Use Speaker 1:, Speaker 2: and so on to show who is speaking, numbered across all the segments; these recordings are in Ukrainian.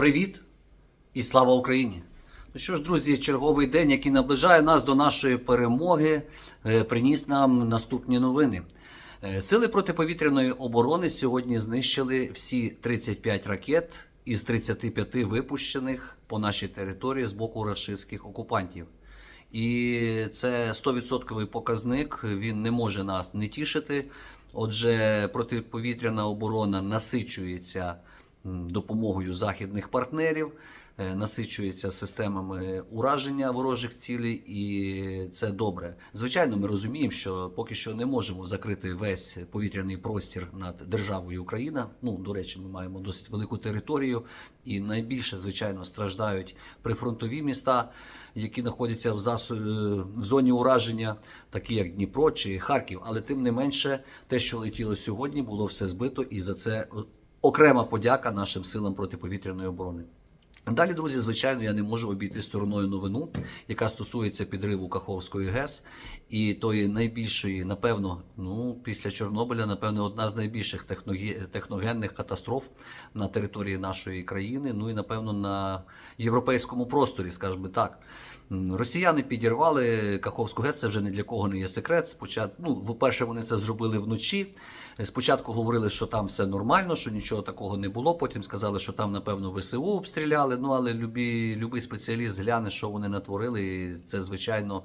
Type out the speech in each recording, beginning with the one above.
Speaker 1: Привіт і слава Україні! Ну що ж, друзі, черговий день, який наближає нас до нашої перемоги, е, приніс нам наступні новини. Е, Сили протиповітряної оборони сьогодні знищили всі 35 ракет із 35 випущених по нашій території з боку рашистських окупантів. І це 100% показник. Він не може нас не тішити. Отже, протиповітряна оборона насичується допомогою західних партнерів, е, насичується системами ураження ворожих цілей, і це добре. Звичайно, ми розуміємо, що поки що не можемо закрити весь повітряний простір над державою Україна. Ну, до речі, ми маємо досить велику територію, і найбільше, звичайно, страждають прифронтові міста, які знаходяться в засу... е, в зоні ураження, такі як Дніпро чи Харків. Але тим не менше, те, що летіло сьогодні, було все збито, і за це окрема подяка нашим силам протиповітряної оборони. Далі, друзі, звичайно, я не можу обійти стороною новину, яка стосується підриву Каховської ГЕС і тої найбільшої, напевно, ну після Чорнобиля, напевно, одна з найбільших техногенних катастроф на території нашої країни. Ну і напевно на європейському просторі, скажімо так. Росіяни підірвали Каховську ГЕС. Це вже ні для кого не є секрет. Спочатку, ну, по-перше, вони це зробили вночі. Спочатку говорили, що там все нормально, що нічого такого не було. Потім сказали, що там, напевно, ВСУ обстріляли. Ну але любі, любий спеціаліст гляне, що вони натворили. І це, звичайно,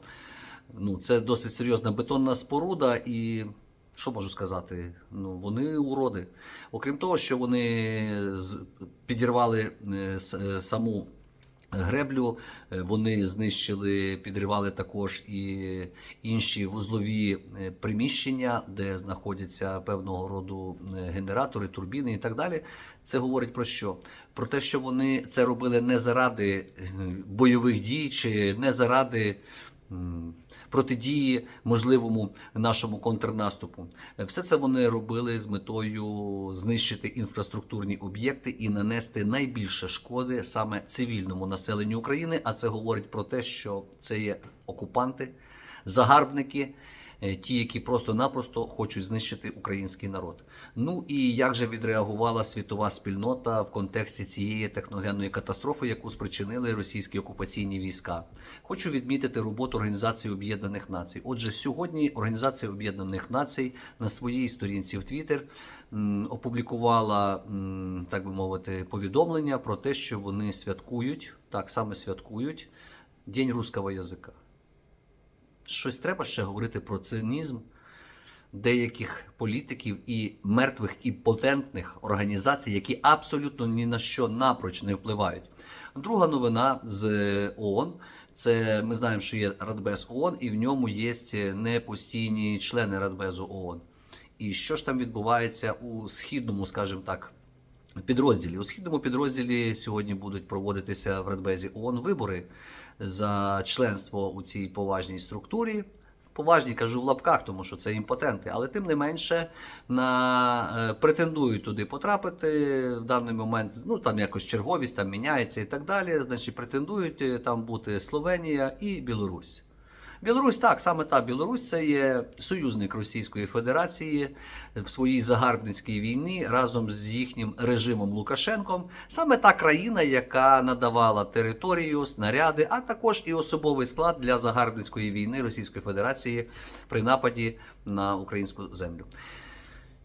Speaker 1: ну, це досить серйозна бетонна споруда. І що можу сказати? Ну, вони уроди. Окрім того, що вони підірвали е, е, саму. Греблю е, вони знищили, підривали також і інші вузлові е, приміщення, де знаходяться певного роду е, генератори, турбіни і так далі. Це говорить про що? Про те, що вони це робили не заради бойових дій чи не заради. Протидії можливому нашому контрнаступу, все це вони робили з метою знищити інфраструктурні об'єкти і нанести найбільше шкоди саме цивільному населенню України. А це говорить про те, що це є окупанти, загарбники, ті, які просто-напросто хочуть знищити український народ. Ну і як же відреагувала світова спільнота в контексті цієї техногенної катастрофи, яку спричинили російські окупаційні війська? Хочу відмітити роботу Організації Об'єднаних Націй. Отже, сьогодні Організація Об'єднаних Націй на своїй сторінці в Твіттер опублікувала, так би мовити, повідомлення про те, що вони святкують, так саме святкують День русского язика. Щось треба ще говорити про цинізм деяких політиків і мертвих і потентних організацій, які абсолютно ні на що напроч не впливають. Друга новина з ООН. Це ми знаємо, що є Радбез ООН, і в ньому є непостійні члени Радбезу ООН. І що ж там відбувається у східному, скажімо так, підрозділі? У східному підрозділі сьогодні будуть проводитися в Радбезі ООН вибори за членство у цій поважній структурі. Поважні кажу в лапках, тому що це імпотенти, але тим не менше на, е, претендують туди потрапити в даний момент. Ну там якось черговість там міняється і так далі. Значить, претендують е, там бути Словенія і Білорусь. Білорусь так, саме та Білорусь це є союзник Російської Федерації в своїй загарбницькій війні разом з їхнім режимом Лукашенком. Саме та країна, яка надавала територію, снаряди, а також і особовий склад для загарбницької війни Російської Федерації при нападі на українську землю.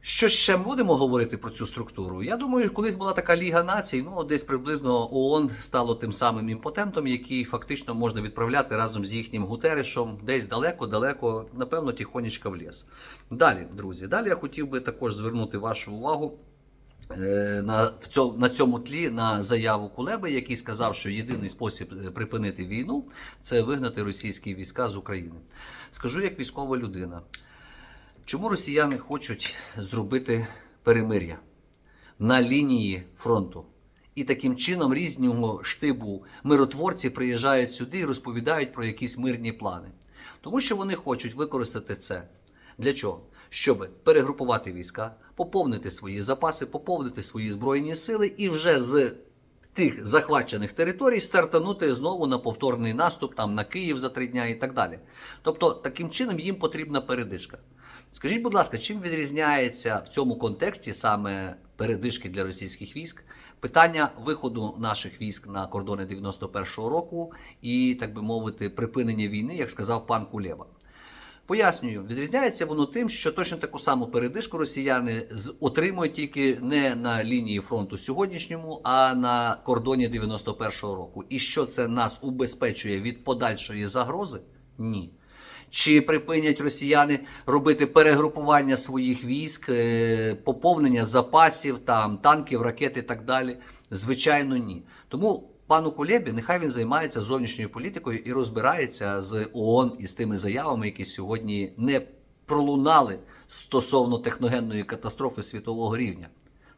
Speaker 1: Що ще будемо говорити про цю структуру? Я думаю, колись була така Ліга націй, ну десь приблизно ООН стало тим самим імпотентом, який фактично можна відправляти разом з їхнім Гутерешем десь далеко-далеко, напевно, тихонечко в ліс. Далі, друзі, далі я хотів би також звернути вашу увагу. е, На, в цьому, на цьому тлі на заяву Кулеби, який сказав, що єдиний спосіб е, припинити війну це вигнати російські війська з України. Скажу як військова людина. Чому росіяни хочуть зробити перемир'я на лінії фронту? І таким чином різного штибу миротворці приїжджають сюди і розповідають про якісь мирні плани. Тому що вони хочуть використати це. Для чого? Щоб перегрупувати війська, поповнити свої запаси, поповнити свої збройні сили і вже з тих захвачених територій стартанути знову на повторний наступ там на Київ за три дня і так далі. Тобто, таким чином їм потрібна передишка. Скажіть, будь ласка, чим відрізняється в цьому контексті саме передишки для російських військ Питання виходу наших військ на кордони 91-го року і, так би мовити, припинення війни, як сказав пан Кулеба. Пояснюю, відрізняється воно тим, що точно таку саму передишку росіяни отримують тільки не на лінії фронту сьогоднішньому, а на кордоні 91-го року. І що це нас убезпечує від подальшої загрози? Ні. Чи припинять росіяни робити перегрупування своїх військ, е, поповнення запасів, там танків, ракет і так далі? Звичайно, ні. Тому пану Кулебі нехай він займається зовнішньою політикою і розбирається з ООН із тими заявами, які сьогодні не пролунали стосовно техногенної катастрофи світового рівня.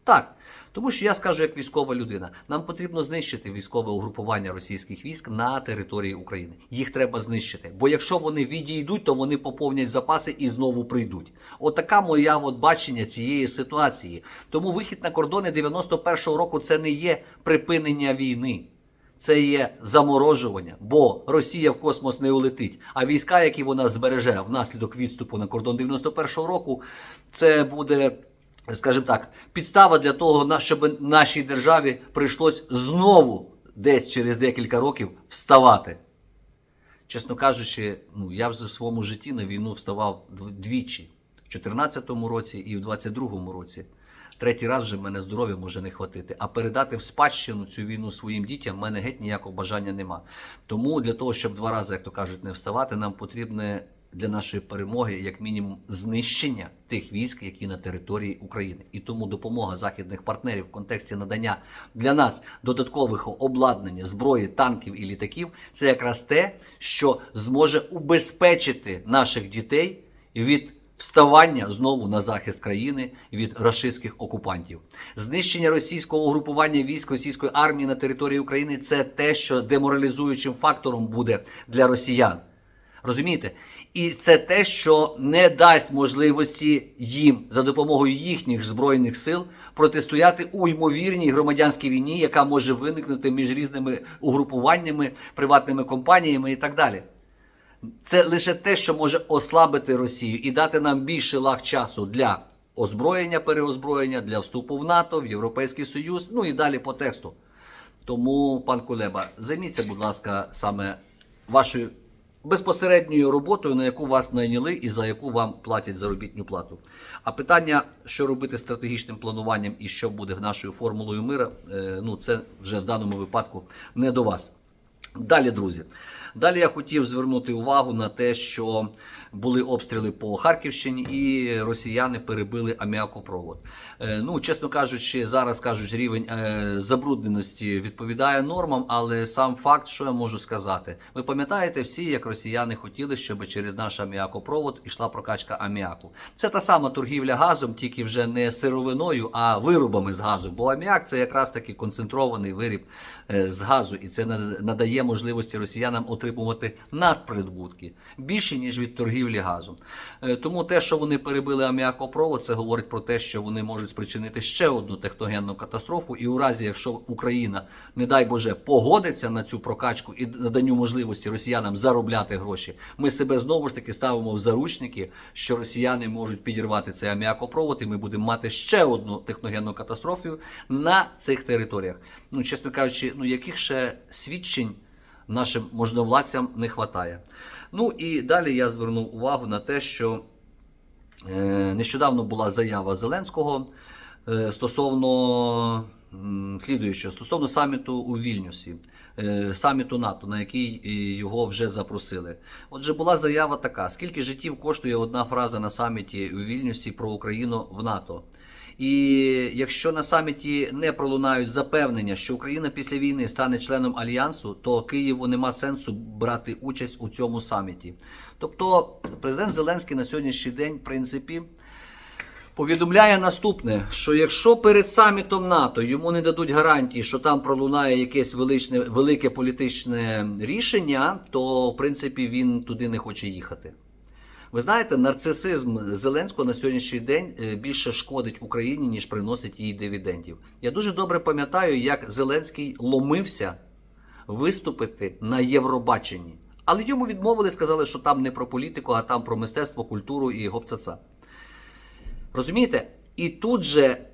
Speaker 1: Так, тому що я скажу як військова людина, нам потрібно знищити військове угрупування російських військ на території України. Їх треба знищити. Бо якщо вони відійдуть, то вони поповнять запаси і знову прийдуть. Отака моя от бачення цієї ситуації. Тому вихід на кордони 91-го року це не є припинення війни. Це є заморожування, бо Росія в космос не улетить. А війська, які вона збереже внаслідок відступу на кордон 91-го року, це буде, скажімо так, підстава для того, щоб нашій державі прийшлось знову десь через декілька років вставати. Чесно кажучи, ну я вже в своєму житті на війну вставав дв- двічі: в 2014 році і в 2022 році. Третій раз вже мене здоров'я може не хватити. А передати в спадщину цю війну своїм дітям в мене геть ніякого бажання нема. Тому для того, щоб два рази, як то кажуть, не вставати, нам потрібне для нашої перемоги, як мінімум, знищення тих військ, які на території України. І тому допомога західних партнерів в контексті надання для нас додаткових обладнання, зброї, танків і літаків це якраз те, що зможе убезпечити наших дітей від вставання знову на захист країни від рашистських окупантів. Знищення російського угрупування військ російської армії на території України це те, що деморалізуючим фактором буде для росіян. Розумієте? І це те, що не дасть можливості їм за допомогою їхніх збройних сил протистояти у ймовірній громадянській війні, яка може виникнути між різними угрупуваннями, приватними компаніями і так далі. Це лише те, що може ослабити Росію і дати нам більше лаг часу для озброєння, переозброєння, для вступу в НАТО, в Європейський Союз, ну і далі по тексту. Тому, пан Кулеба, займіться, будь ласка, саме вашою безпосередньою роботою, на яку вас найняли і за яку вам платять заробітну плату. А питання, що робити стратегічним плануванням і що буде нашою формулою мира, е, ну це вже в даному випадку не до вас. Далі, друзі. Далі я хотів звернути увагу на те, що були обстріли по Харківщині, і росіяни перебили аміакопровод. Е, Ну, чесно кажучи, зараз кажуть, рівень е, забрудненості відповідає нормам, але сам факт, що я можу сказати, ви пам'ятаєте всі, як росіяни хотіли, щоб через наш аміакопровод йшла прокачка аміаку. Це та сама торгівля газом, тільки вже не сировиною, а виробами з газу. Бо аміак це якраз таки концентрований виріб е, з газу, і це надає можливості росіянам отримувати надприбутки більше ніж від торгівлі газом. Е, Тому те, що вони перебили аміакопровод, це говорить про те, що вони можуть спричинити ще одну техногенну катастрофу. І у разі, якщо Україна, не дай Боже, погодиться на цю прокачку і наданню можливості росіянам заробляти гроші, ми себе знову ж таки ставимо в заручники, що росіяни можуть підірвати цей аміакопровод, і ми будемо мати ще одну техногенну катастрофу на цих територіях. Ну, чесно кажучи, ну яких ще свідчень нашим можновладцям не вистачає. Ну і далі я звернув увагу на те, що е, нещодавно була заява Зеленського е, стосовно м, слідуючого, стосовно саміту у Вільнюсі, е, саміту НАТО, на який е, його вже запросили. Отже, була заява така: скільки життів коштує одна фраза на саміті у Вільнюсі про Україну в НАТО? І якщо на саміті не пролунають запевнення, що Україна після війни стане членом альянсу, то Києву нема сенсу брати участь у цьому саміті. Тобто, президент Зеленський на сьогоднішній день, в принципі, повідомляє наступне: що якщо перед самітом НАТО йому не дадуть гарантії, що там пролунає якесь величне, велике політичне рішення, то в принципі він туди не хоче їхати. Ви знаєте, нарцисизм Зеленського на сьогоднішній день е, більше шкодить Україні, ніж приносить їй дивідендів. Я дуже добре пам'ятаю, як Зеленський ломився виступити на Євробаченні. Але йому відмовили, сказали, що там не про політику, а там про мистецтво, культуру і гопцаца. Розумієте? І тут же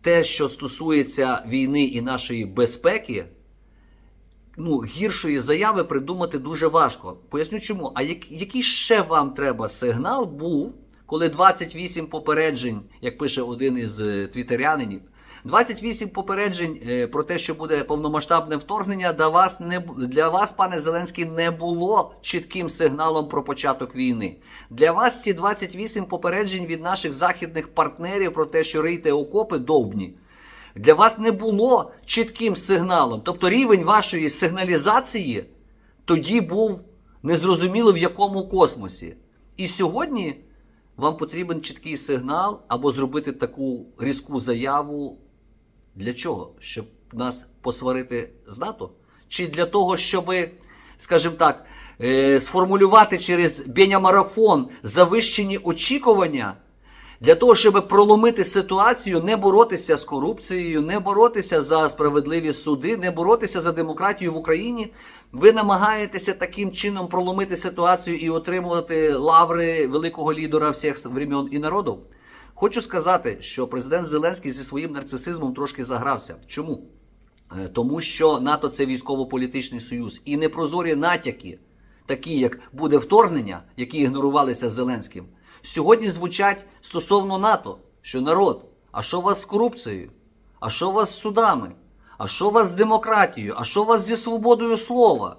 Speaker 1: те, що стосується війни і нашої безпеки, ну, гіршої заяви придумати дуже важко. Поясню чому. А як, який ще вам треба сигнал був, коли 28 попереджень, як пише один із е, твітерянинів, 28 попереджень е, про те, що буде повномасштабне вторгнення, для вас, не, для вас, пане Зеленський, не було чітким сигналом про початок війни. Для вас ці 28 попереджень від наших західних партнерів про те, що рийте окопи довбні, для вас не було чітким сигналом. Тобто рівень вашої сигналізації тоді був незрозуміло в якому космосі. І сьогодні вам потрібен чіткий сигнал або зробити таку різку заяву. Для чого? Щоб нас посварити з НАТО? Чи для того, щоб, скажімо так, е, сформулювати через беня-марафон завищені очікування? Для того, щоб проломити ситуацію, не боротися з корупцією, не боротися за справедливі суди, не боротися за демократію в Україні, ви намагаєтеся таким чином проломити ситуацію і отримувати лаври великого лідера всіх времен і народів. Хочу сказати, що президент Зеленський зі своїм нарцисизмом трошки загрався. Чому? Е, Тому що НАТО це військово-політичний союз, і непрозорі натяки, такі як буде вторгнення, які ігнорувалися Зеленським, сьогодні звучать стосовно НАТО, що народ, а що у вас з корупцією? А що у вас з судами? А що у вас з демократією? А що у вас зі свободою слова?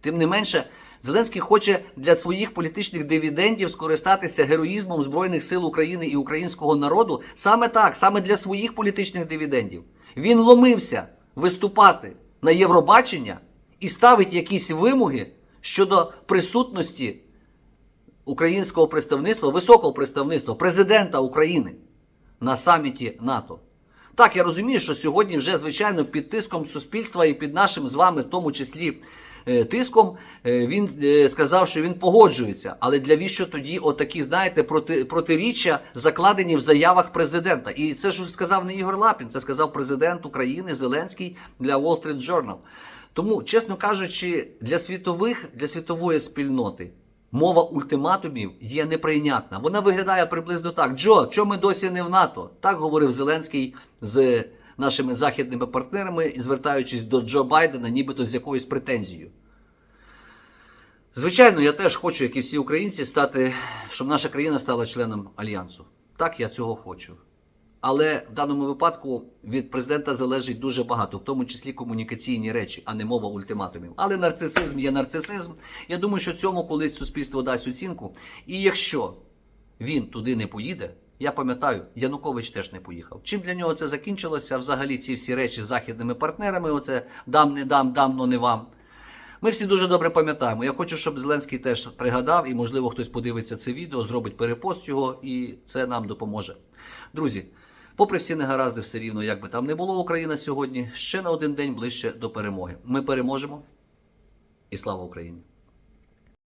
Speaker 1: Тим не менше, Зеленський хоче для своїх політичних дивідендів скористатися героїзмом Збройних сил України і українського народу саме так, саме для своїх політичних дивідендів. Він ломився виступати на Євробачення і ставить якісь вимоги щодо присутності українського представництва, високого представництва, президента України на саміті НАТО. Так, я розумію, що сьогодні вже, звичайно, під тиском суспільства і під нашим з вами, в тому числі, тиском, е, він е, сказав, що він погоджується. Але для віщо тоді отакі, знаєте, проти, протиріччя закладені в заявах президента? І це ж сказав не Ігор Лапін, це сказав президент України Зеленський для Wall Street Journal. Тому, чесно кажучи, для світових, для світової спільноти мова ультиматумів є неприйнятна. Вона виглядає приблизно так: Джо, чому ми досі не в НАТО? Так говорив Зеленський з нашими західними партнерами, звертаючись до Джо Байдена, нібито з якоюсь претензією. Звичайно, я теж хочу, як і всі українці, стати, щоб наша країна стала членом альянсу. Так, я цього хочу. Але в даному випадку від президента залежить дуже багато, в тому числі комунікаційні речі, а не мова ультиматумів. Але нарцисизм є нарцисизм. Я думаю, що цьому колись суспільство дасть оцінку. І якщо він туди не поїде, я пам'ятаю, Янукович теж не поїхав. Чим для нього це закінчилося? Взагалі, ці всі речі з західними партнерами: оце дам, не дам, дам, но не вам. Ми всі дуже добре пам'ятаємо. Я хочу, щоб Зеленський теж пригадав, і, можливо, хтось подивиться це відео, зробить перепост його, і це нам допоможе. Друзі, попри всі негаразди, все рівно, як би там не було Україна сьогодні, ще на один день ближче до перемоги. Ми переможемо, і слава Україні!